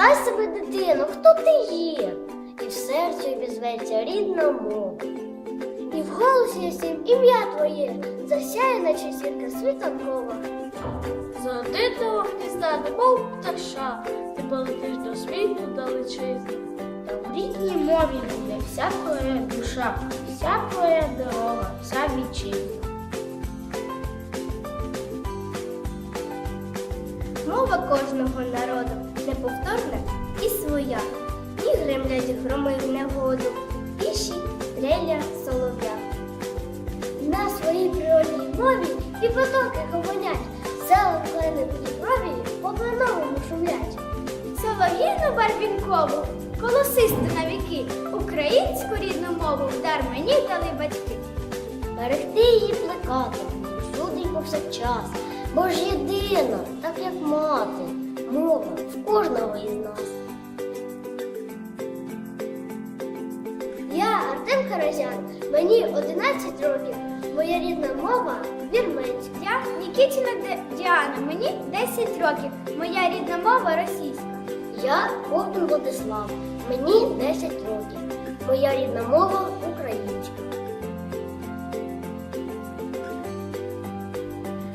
Спитай себе, дитино, хто ти є? І в серці обізветься рідна мова. І в голосі ясім ім'я твоє, засяє, наче зірка світанкова. Золотитого гнізда, немов пташа, ти полетиш до світу далечи. Та в рідній мові буде вся твоя душа, вся твоя дорога, вся вітчизна. Мова кожного народу неповторна і. І гремлять громи в негоду, тиші треля солов'я. На своїй природній мові і потоки говорять, села клени в Дніпрові по-новому шумлять. Солов'їну барвінкову, колосисту на віки, українську рідну мову дар мені дали батьки. Берегти її плекати, всюди й повсякчас, бо ж єдина, так як мати, мова в кожного із нас. Артем мені 11 років. Моя рідна мова вірменська. Я Нікітіна Діана, мені 10 років. Моя рідна мова російська. Я Ковтун Владислав, мені 10 років. Моя рідна мова українська.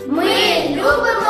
Ми любимо